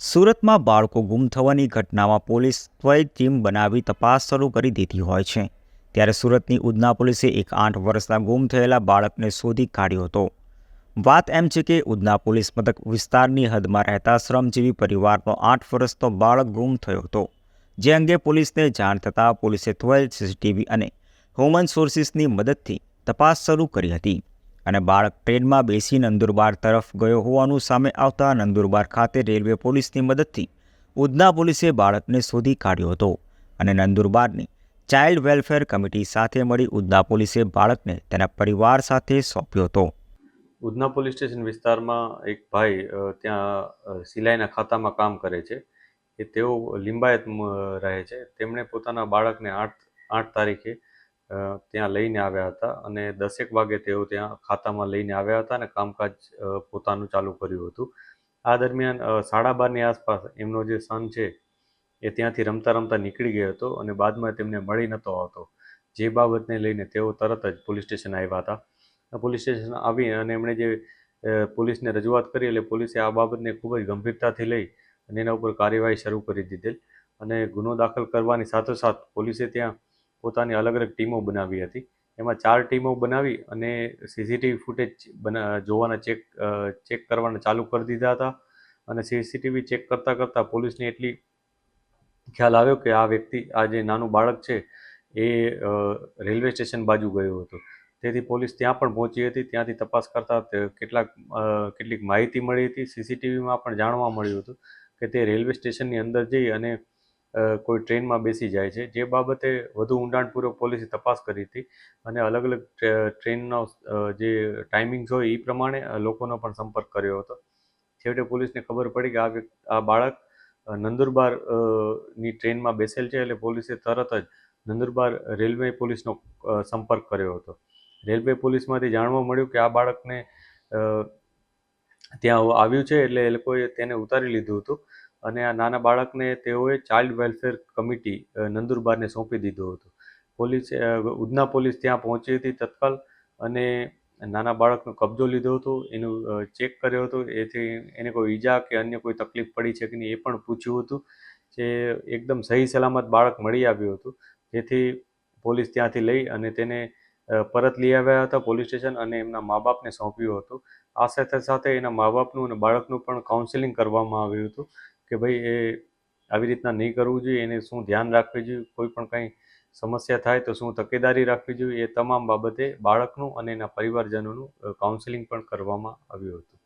સુરતમાં બાળકો ગુમ થવાની ઘટનામાં પોલીસ ત્વરિત ટીમ બનાવી તપાસ શરૂ કરી દીધી હોય છે. ત્યારે સુરતની ઉધના પોલીસે એક આઠ વર્ષના ગુમ થયેલા બાળકને શોધી કાઢ્યો હતો. વાત એમ છે કે ઉધના પોલીસ મથક વિસ્તારની હદમાં રહેતા શ્રમજીવી પરિવારનો આઠ વર્ષનો બાળક ગુમ થયો હતો. જે અંગે પોલીસને જાણ થતાં પોલીસે ત્વરિત સીસીટીવી અને હ્યુમન સોર્સિસની મદદથી તપાસ શરૂ કરી હતી. અને બાળક ટ્રેનમાં બેસી નંદુરબાર તરફ ગયો હોવાનું સામે આવતા નંદુરબાર ખાતે રેલવે પોલીસની મદદથી ઉધના પોલીસે બાળકને શોધી કાઢ્યો હતો અને નંદુરબારની ચાઇલ્ડ વેલફેર કમિટી સાથે મળી ઉધના પોલીસે બાળકને તેના પરિવાર સાથે સોંપ્યો હતો. ઉધના પોલીસ સ્ટેશન વિસ્તારમાં એક ભાઈ ત્યાં સિલાઈના ખાતામાં કામ કરે છે. એ તેઓ લિંબાયત રહે છે. તેમણે પોતાના બાળકને આઠ આઠ તારીખે ત્યાં લઈને આવ્યા હતા અને દસેક વાગે તેઓ ત્યાં ખાતામાં લઈને આવ્યા હતા અને કામકાજ પોતાનું ચાલુ કર્યું હતું. આ દરમિયાન સાડા બારની આસપાસ એમનો જે સન છે એ ત્યાંથી રમતા રમતા નીકળી ગયો હતો અને બાદમાં તેમને મળી નહોતો આવતો. જે બાબતને લઈને તેઓ તરત જ પોલીસ સ્ટેશન આવ્યા હતા. પોલીસ સ્ટેશન આવી અને એમણે જે પોલીસને રજૂઆત કરી એટલે પોલીસે આ બાબતને ખૂબ જ ગંભીરતાથી લઈ અને એના ઉપર કાર્યવાહી શરૂ કરી દીધેલ અને ગુનો દાખલ કરવાની સાથોસાથ પોલીસે ત્યાં પોતાની અલગ અલગ ટીમો બનાવી હતી. એમાં ચાર ટીમો બનાવી અને સીસીટીવી ફૂટેજ બના, જોવાના ચેક ચેક કરવાના ચાલુ કરી દીધા હતા. અને સીસીટીવી ચેક કરતાં કરતાં પોલીસને એટલી ખ્યાલ આવ્યો કે આ વ્યક્તિ, આ જે નાનું બાળક છે, એ રેલવે સ્ટેશન બાજુ ગયું હતું. તેથી પોલીસ ત્યાં પણ પહોંચી હતી, ત્યાંથી તપાસ કરતા કેટલાક કેટલીક માહિતી મળી હતી. સીસીટીવીમાં પણ જાણવા મળ્યું હતું કે તે રેલવે સ્ટેશનની અંદર જઈ અને કોઈ ટ્રેનમાં બેસી જાય છે. જે બાબતે વધુ ઊંડાણપૂર્વક પોલીસે તપાસ કરી હતી અને અલગ અલગ ટ્રેનનો જે ટાઈમિંગ્સ હોય એ પ્રમાણે લોકોનો પણ સંપર્ક કર્યો હતો. છેવટે પોલીસને ખબર પડી કે આ આ બાળક નંદુરબારની ટ્રેનમાં બેસેલ છે એટલે પોલીસે તરત જ નંદુરબાર રેલવે પોલીસનો સંપર્ક કર્યો હતો. રેલવે પોલીસમાંથી જાણવા મળ્યું કે આ બાળકને ત્યાં આવ્યું છે એટલે એ લોકોએ તેને ઉતારી લીધું હતું. અને આ નાના બાળકને તેઓએ ચાઇલ્ડ વેલફેર કમિટી નંદુરબારને સોંપી દીધો હતો. પોલીસે ઉધના પોલીસ ત્યાં પહોંચી હતી તત્કાલ અને નાના બાળકનો કબજો લીધો હતો. એનું ચેક કર્યો હતો. એથી એને કોઈ ઈજા કે અન્ય કોઈ તકલીફ પડી છે કે નહીં એ પણ પૂછ્યું હતું જે એકદમ સહી સલામત બાળક મળી આવ્યું હતું. જેથી પોલીસ ત્યાંથી લઈ અને તેને પરત લઈ આવ્યા હતા પોલીસ સ્ટેશન અને એમના મા બાપને સોંપ્યું હતું. આ સાથે સાથે એના મા બાપનું અને બાળકનું પણ કાઉન્સેલિંગ કરવામાં આવ્યું હતું. કે ભાઈ એ આવી રીતના નહીં કરવું જોઈએ, એને શું ધ્યાન રાખવું જોઈએ, કોઈ પણ કંઈ સમસ્યા થાય તો શું તકેદારી રાખવી જોઈએ, એ તમામ બાબતે બાળકનું અને એના પરિવારજનોનું કાઉન્સેલિંગ પણ કરવામાં આવ્યું હતું.